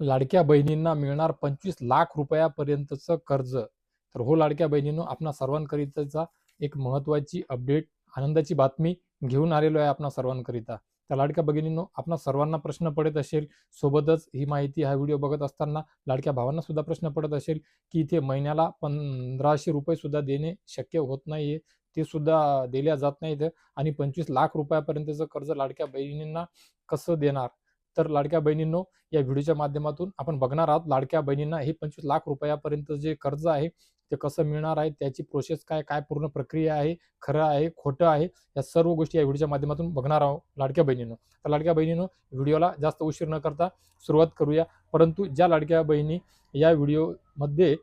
लाडक्या बहिणींना मिळणार पंचवीस लाख रुपयापर्यंतचं कर्ज. तर हो लाडक्या बहिणींनो आपणा सर्वांकरिताचा एक महत्वाची अपडेट आनंदाची बातमी घेऊन आलेलो आहे आपणा सर्वांकरिता. तर लाडक्या भगिनींनो आपणा सर्वांना प्रश्न पडत असेल सोबतच ही माहिती हा व्हिडिओ बघत असताना लाडक्या भावांना सुद्धा प्रश्न पडत असेल की इथे महिन्याला पंधराशे रुपये सुद्धा देणे शक्य होत नाहीये ते सुद्धा दिल्या जात नाहीत. आणि पंचवीस लाख रुपयापर्यंतचं कर्ज लाडक्या बहिणींना कसं देणार? तर लाडक्या बहिणींनो या व्हिडिओच्या माध्यमातून आपण बघणार आहोत लाडक्या बहिणींना हे पंचवीस लाख रुपयापर्यंत जे कर्ज आहे ते कसं मिळणार आहे त्याची प्रोसेस काय काय पूर्ण प्रक्रिया आहे खरं आहे खोटं आहे या सर्व गोष्टी या व्हिडिओच्या माध्यमातून बघणार आहोत लाडक्या बहिणीनं. तर लाडक्या बहिणीनं व्हिडिओला जास्त उशीर न करता सुरुवात करूया. परंतु ज्या लाडक्या बहिणी या व्हिडिओमध्ये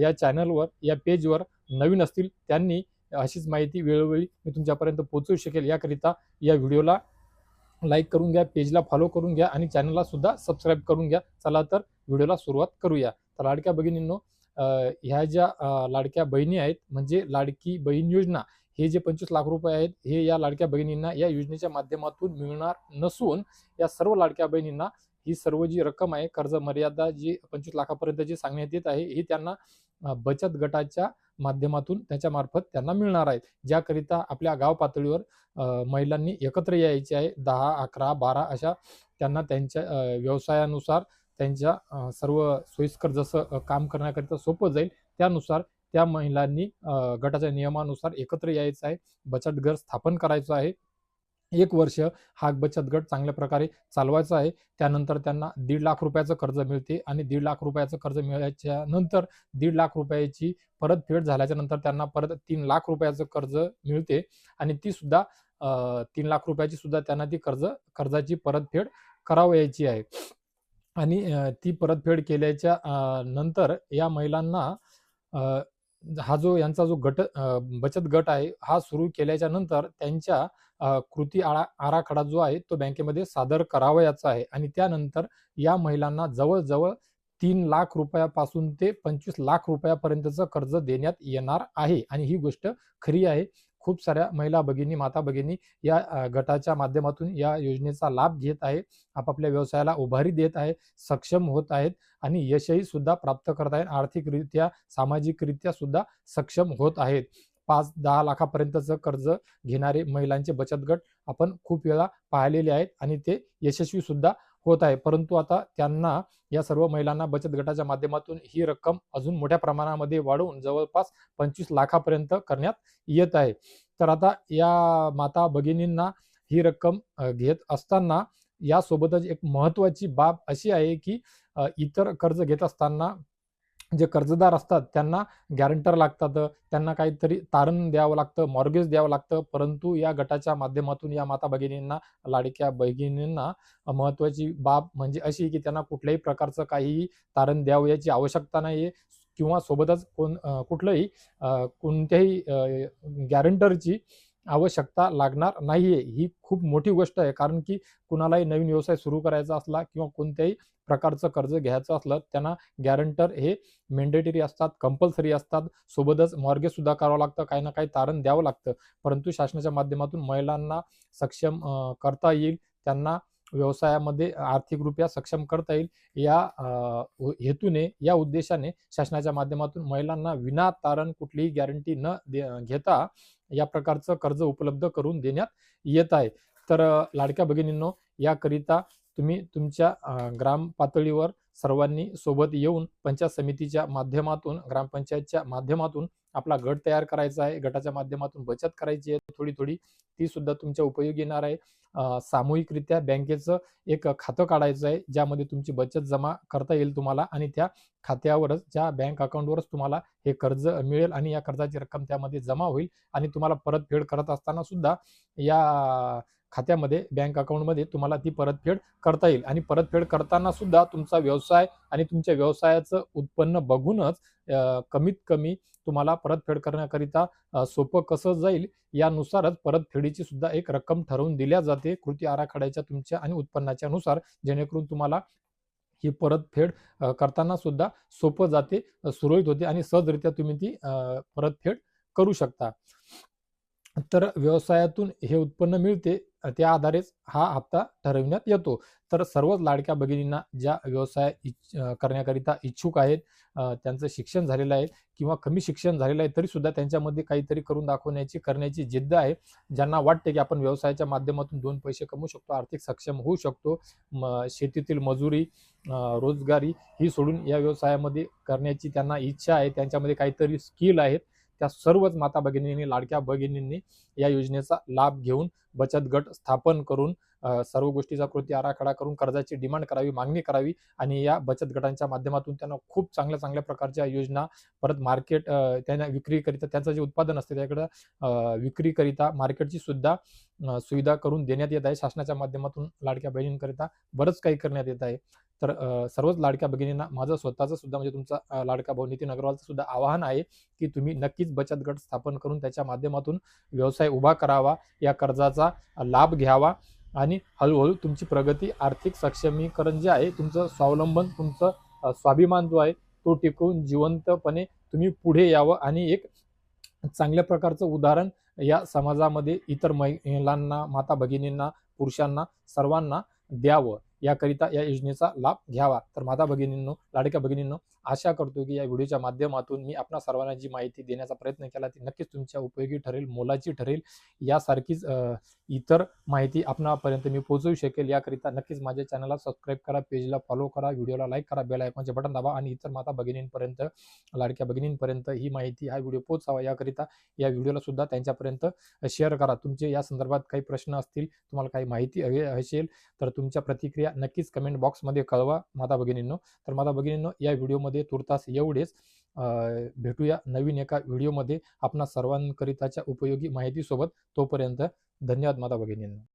या चॅनलवर या पेजवर नवीन असतील त्यांनी अशीच माहिती वेळोवेळी मी तुमच्यापर्यंत पोहोचवू शकेल. याकरिता या व्हिडिओला लाईक करून घ्या पेजला फॉलो करून घ्या आणि चॅनलला सुद्धा सबस्क्राईब करून घ्या. चला तर व्हिडिओला सुरुवात करूया. तर लाडक्या भगिनींनो ह्या ज्या लाडक्या बहिणी आहेत म्हणजे लाडकी बहीण योजना हे जे पंचवीस लाख रुपये आहेत हे या लाडक्या बहिणींना या योजनेच्या माध्यमातून मिळणार नसून या सर्व लाडक्या बहिणींना ही सर्व जी रक्कम आहे कर्ज मर्यादा जी पंचवीस लाखापर्यंत जी सांगण्यात येत आहे हे त्यांना बचत गटाच्या माध्यमातून त्याच्या मार्फत त्यांना मिळणार आहेत. ज्याकरिता आपल्या गाव पातळीवर महिलांनी एकत्र यायचे आहे. दहा अकरा बारा अशा त्यांना त्यांच्या व्यवसायानुसार त्यांच्या सर्व सोयीस्कर जसं काम करण्याकरिता सोपं जाईल त्यानुसार त्या महिलांनी गटाच्या नियमानुसार एकत्र यायचं आहे. बचत गट स्थापन करायचं आहे. एक वर्ष हा बचत गट चांगल्या प्रकारे चालवायचा आहे. त्यानंतर त्यांना दीड लाख रुपयाचं कर्ज मिळते आणि दीड लाख रुपयाचं कर्ज मिळाल्याच्या नंतर दीड लाख रुपयाची परतफेड झाल्याच्यानंतर त्यांना परत तीन लाख रुपयाचं कर्ज मिळते आणि ती सुद्धा तीन लाख रुपयाची सुद्धा त्यांना ती कर्ज कर्जाची परतफेड करावयाची आहे. आणि ती परतफेड केल्याच्यानंतर या महिलांना हा जो यांचा जो गट बचत गट आहे हा सुरू केल्याच्यानंतर त्यांच्या कृती आरा आराखडा जो आहे तो बँकेमध्ये सादर करावयाचा आहे. आणि त्यानंतर या महिलांना जवळजवळ तीन लाख रुपयापासून ते पंचवीस लाख रुपयापर्यंतचं कर्ज देण्यात येणार आहे. आणि ही गोष्ट खरी आहे. खूप साऱ्या महिला भगिनी माता भगिनी या गटाच्या माध्यमातून या योजनेचा लाभ घेत आहे. आपापल्या व्यवसायाला उभारी देत आहे सक्षम होत आहेत आणि यशही सुद्धा प्राप्त करत आहेत. आर्थिकरित्या सामाजिकरित्या सुद्धा सक्षम होत आहेत. पाच दहा लाखापर्यंतचं कर्ज घेणारे महिलांचे बचत गट आपण खूप वेळा पाहिलेले आहेत आणि ते यशस्वी सुद्धा होत आहे. परंतु आता त्यांना या सर्व महिलांना बचत गटाच्या माध्यमातून ही रक्कम अजून मोठ्या प्रमाणामध्ये वाढवून जवळपास पंचवीस लाखापर्यंत करण्यात येत आहे. तर आता या माता भगिनींना ही रक्कम घेत असताना यासोबतच एक महत्त्वाची बाब अशी आहे की इतर कर्ज घेत असताना जे कर्जदार असतात त्यांना गॅरंटर लागतात त्यांना काहीतरी तारण द्यावं लागतं मॉर्गेज द्यावं लागतं. परंतु या गटाच्या माध्यमातून या माता भगिनींना लाडक्या बहिणींना महत्त्वाची बाब म्हणजे अशी की त्यांना कुठल्याही प्रकारचं काहीही तारण द्यावं याची आवश्यकता नाही आहे किंवा सोबतच कोण कुठलंही कोणत्याही गॅरंटरची आवश्यकता लागणार नाहीये. ही खूप मोठी गोष्ट आहे. कारण की कुणालाही नवीन व्यवसाय सुरू करायचा असला किंवा कोणत्याही प्रकारचं कर्ज घ्यायचं असलं त्यांना गॅरंटर हे मेंडेटरी असतात कंपल्सरी असतात. सोबतच मॉर्गेज सुद्धा करावं लागतं. काही ना काही तारण द्यावं लागतं. परंतु शासनाच्या माध्यमातून महिलांना सक्षम करता येईल. त्यांना व्यवसायामध्ये आर्थिकरित्या सक्षम करता येईल. या हेतूने या उद्देशाने शासनाच्या माध्यमातून महिलांना विना तारण कुठलीही गॅरंटी न दे- घेता या प्रकारचं कर्ज उपलब्ध करून देण्यात येत आहे. तर लाडक्या भगिनींनो याकरिता तुम्ही तुमच्या ग्राम पातळीवर सर्वांनी सोबत येऊन पंचायत समितीच्या माध्यमातून ग्रामपंचायतच्या माध्यमातून आपला गट तयार करायचा आहे. गटाच्या माध्यमातून बचत करायची आहे. थोडी थोडी ती सुद्धा तुमच्या उपयोगी येणार आहे. सामूहिकरित्या बँकेचं एक खातं काढायचं आहे ज्यामध्ये तुमची बचत जमा करता येईल तुम्हाला आणि त्या खात्यावरच ज्या बँक अकाउंटवरच तुम्हाला हे कर्ज मिळेल आणि या कर्जाची रक्कम त्यामध्ये जमा होईल आणि तुम्हाला परतफेड करत असताना सुद्धा या खात्यामध्ये बँक अकाउंटमध्ये तुम्हाला ती परतफेड करता येईल. आणि परतफेड करताना सुद्धा तुमचा व्यवसाय आणि तुमच्या व्यवसायाचं उत्पन्न बघूनच कमीत कमी तुम्हाला परतफेड करण्याकरिता सोपं कसं जाईल यानुसारच परतफेडीची सुद्धा एक रक्कम ठरवून दिल्या जाते कृती आराखड्याच्या तुमच्या आणि उत्पन्नाच्या नुसार. जेणेकरून तुम्हाला ही परतफेड करताना सुद्धा सोपं जाते सुरळीत होते आणि सहजरित्या तुम्ही ती परतफेड करू शकता. तर व्यवसायातून हे उत्पन्न मिळते. त्या आधारेच हा हप्ता ठरविण्यात येतो. तर सर्वच लाडक्या भगिनींना ज्या व्यवसाय इच्छ करण्याकरिता इच्छुक आहेत त्यांचं शिक्षण झालेलं आहे किंवा कमी शिक्षण झालेलं आहे तरी सुद्धा त्यांच्यामध्ये काहीतरी करून दाखवण्याची करण्याची जिद्द आहे ज्यांना वाटते की आपण व्यवसायाच्या माध्यमातून दोन पैसे कमवू शकतो आर्थिक सक्षम होऊ शकतो म शेतीतील मजुरी रोजगारी ही सोडून या व्यवसायामध्ये करण्याची त्यांना इच्छा आहे त्यांच्यामध्ये काहीतरी स्किल आहेत त्या सर्वच माता भगिनींनी लाडक्या भगिनींनी या योजनेचा लाभ घेऊन बचत गट स्थापन करून सर्व गोष्टीचा कृती आराखडा करून कर्जाची डिमांड करावी मागणी करावी आणि या बचत गटांच्या माध्यमातून त्यांना खूप चांगल्या चांगल्या प्रकारच्या योजना परत मार्केट त्यांना विक्रीकरिता त्यांचं जे उत्पादन असते त्याकडं विक्रीकरिता मार्केटची सुद्धा सुविधा करून देण्यात येत आहे. शासनाच्या माध्यमातून लाडक्या बहिणींकरिता बरंच काही करण्यात येत आहे. तर सर्वच लाडक्या भगिनींना माझं स्वतःचं सुद्धा म्हणजे तुमचा लाडका भाऊ नितीन अग्रवालचं सुद्धा आवाहन आहे की तुम्ही नक्कीच बचत गट स्थापन करून त्याच्या माध्यमातून व्यवसाय उभा करावा या कर्जाचा लाभ घ्यावा आणि हळूहळू तुमची प्रगती आर्थिक सक्षमीकरण जे आहे तुमचं स्वावलंबन तुमचं स्वाभिमान जो आहे तो टिकवून जिवंतपणे तुम्ही पुढे यावं आणि एक चांगल्या प्रकारचं उदाहरण या समाजामध्ये इतर महिलांना माता भगिनींना पुरुषांना सर्वांना द्यावं. याकरिता या योजनेचा लाभ घ्यावा. तर माता भगिनींनो लाडक्या भगिनींनो आशा करतो की या व्हिडिओच्या माध्यमातून मी आपणा सर्वांना जी माहिती देण्याचा प्रयत्न केला ती नक्कीच तुमच्या उपयोगी ठरेल मोलाची ठरेल. यासारखीच इतर माहिती आपणापर्यंत मी पोहोचवू शकेल. याकरिता नक्कीच माझ्या चॅनलला सबस्क्राईब करा पेजला फॉलो करा व्हिडिओला लाईक करा बेल आयकॉनचे बटन दाबा आणि इतर माता भगिनींपर्यंत लाडक्या भगिनींपर्यंत ही माहिती हा व्हिडिओ पोहोचावा. याकरिता या व्हिडिओला सुद्धा त्यांच्यापर्यंत शेअर करा. तुमचे या संदर्भात काही प्रश्न असतील तुम्हाला काही माहिती हवी असेल तर तुमच्या प्रतिक्रिया नक्कीच कमेंट बॉक्समध्ये कळवा माता भगिनींनो. तर माता भगिनींनो या व्हिडिओमध्ये तुर्तास एवढेच. भेटूया नवीन एका व्हिडिओमध्ये. आपणा सर्वांकरिताच्या उपयोगी माहितीसोबत तोपर्यंत धन्यवाद माता भगिनींनो.